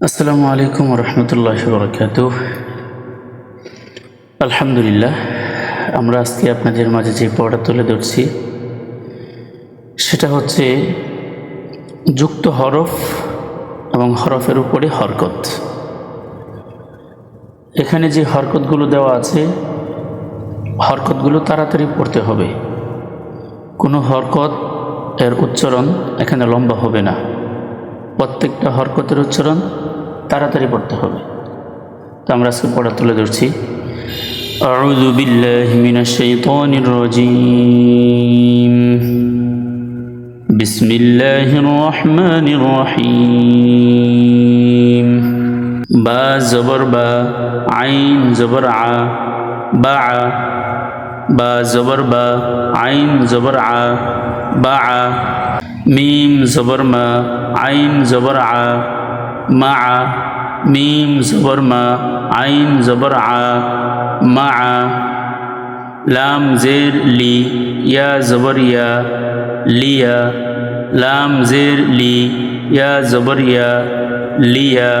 আসসালামু আলাইকুম রহমতুল্লাহ বরকাত আলহামদুলিল্লাহ, আমরা আজকে আপনাদের মাঝে যে পড়া তুলে ধরছি, সেটা হচ্ছে যুক্ত হরফ এবং হরফের উপরে হরকত। এখানে যে হরকতগুলো দেওয়া আছে, হরকতগুলো তাড়াতাড়ি পড়তে হবে। কোনো হরকত এর উচ্চারণ এখানে লম্বা হবে না। প্রত্যেকটা হরকতের উচ্চারণ তাড়াতাড়ি পড়তে হবে তো আমরা আজকে পড়া তুলে ধরছি أعوذ بالله من الشيطان الرجيم بسم الله الرحمن الرحيم با زبر با عين زبر ع با با زبر با عين زبر ع با মিম জবর আইন জবর আ, মা আ মিম জবর আইন জবর আ, মা, লাম জের লি, ইয়া জবর ইয়া লিয়া লাম জের লি, ইয়া জবর ইয়া লিয়া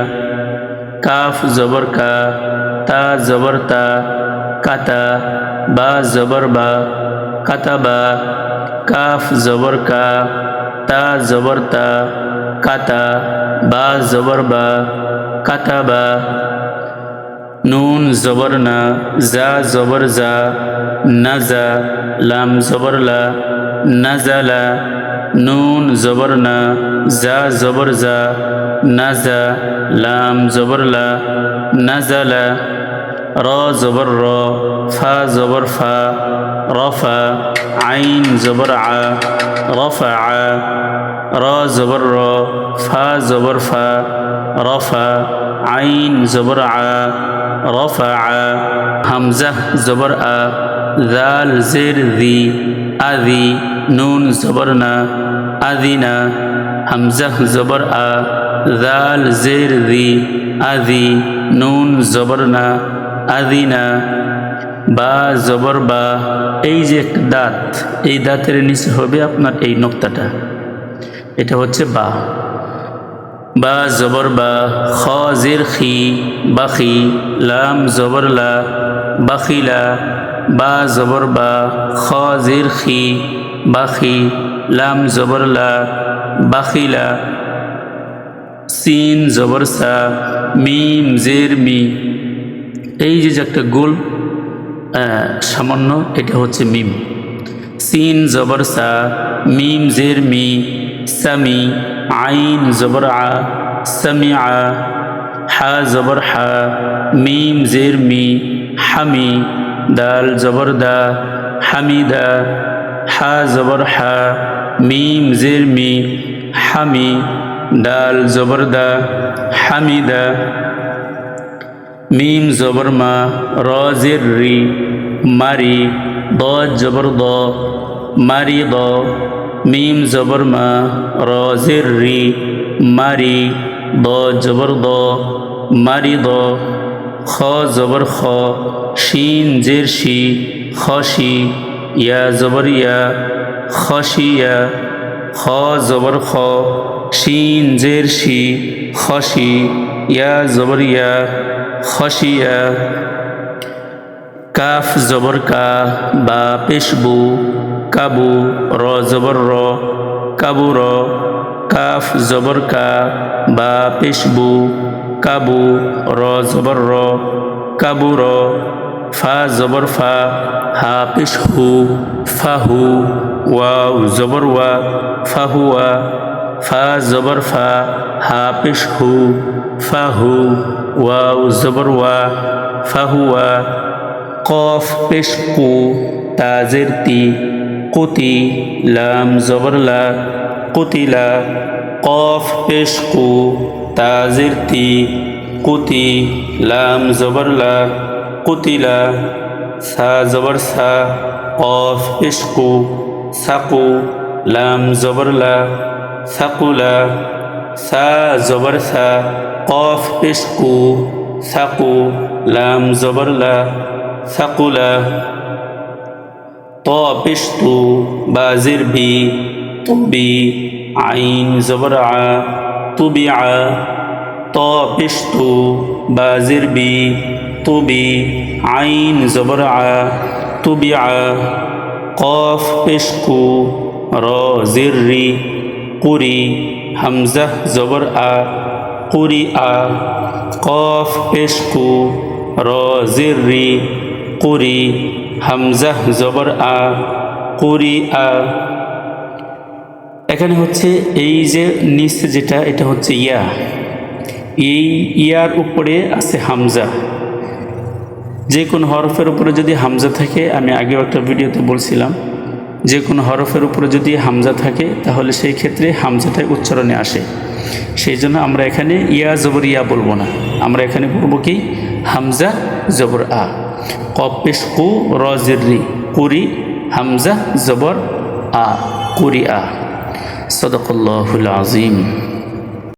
কাফ জবর কা, তা জবর তা, কাতা, বা জবর বা কাতাবা কাফ জবর কা তা, জবর তা, কাতা, বা, জবর বা কাতাবা নুন জবর না, জা জবর জা নাজা লাম জবর লা নাজালা নুন জবর না, জা জবর জা নাজা লাম জবর লা নাজালা র জবর র ফা জবর ফা রফা আইন জবর আ রফা র জবর র ফা জবর ফা রফা আইন জবর আ রফা হামজা জবর আ জাল জের দি আদি নুন জবর না আদিনা হামজা জবর আ জাল জের দি আদি নুন জবর না আদিনা বা জবর বা এই যে দাঁত, এই দাঁতের নিচে হবে আপনার এই নোক্তাটা। এটা হচ্ছে বা। বা জবর বা খ জির খি, বাখি, লাম জবর লা বাখিলা বা জবর বা খ জির খি, বাখি, লাম জবর লা বাখিলা সিন জবর সা, মিম, জের, মি। এই যে একটা গোল সামান্য, এটা হচ্ছে মিম। সিন জবর সা, মিম জের মি, সামি, আইন জবর আ, সামি আ, হা জবর হা, মিম জের মি, হামি, দাল জবর দা হামিদা হা জবর হা, মিম জের মি, হামি, দাল জবর দা হামিদা মিম জবর মা, র জের রি, মারি, দ জবর দ, মারি দ, মিম জবর মা, র জের রি, মারি, দ জবর দ, মারি দ, খ জবর খ, শিন জের শি খসি ইয়া জবর ইয়া খসিয়া খ জবর খ, শিন জের শি খসি ইয়া জবর ইয়া খসিয়া, কাফ জবর কা, বা পেশবু কাবু র জবর র, কাবু র, কাফ জবর কা, বা পেশবু কাবু র জবর র, কাবু র, ফা জবর ফা, হা পেশহু ফাহু ওয়াও জবর ওয়া ফাহুয়া ফা জবর ফা, হা পেশহু ফাহু ওয়াও জবর ওয়া, ফাহুয়া, কফ পেশকু তাজের তি, কুতি, লাম জবরলা কুতিলা, কফ পেশকু তাজের তি, কুতি, লাম জবরলা কুতিলা, সা, জবর সা, কফ পেশকু সাকু লাম জবরলা সাকুলা সা, জবর সা কফ পেশকু সাকু লাম জবরলা সাকুলা ত পেশতু বি তুবি আইন জবর আ তুবি আ ত পেশ তু বা তুবি আইন জবর আ তুবি আ কফ পেশ কু র জির কুরি হামজা জবর আ কুরি আ কফ পেশ কু র জির কুরি হামজা জবর, আ কুরি আ এখানে হচ্ছে এই যে নিচে যেটা, এটা হচ্ছে ইয়া। এই ইয়ার উপরে আছে হামজা। যে কোনো হরফের উপরে যদি হামজা থাকে, আমি আগেও একটা ভিডিওতে বলছিলাম যে কোনো হরফের উপরে যদি হামজা থাকে, তাহলে সেই ক্ষেত্রে হামজাটাই উচ্চারণে আসে। সেই জন্য আমরা এখানে ইয়া, জবর, ইয়া বলব না। আমরা এখানে বলব কি? হামজা, জবর, আ। কপেশ কু, রি কুরি, হামজা, জবর, আ। কুরি, আ। সদকুল্লাহুল আজিম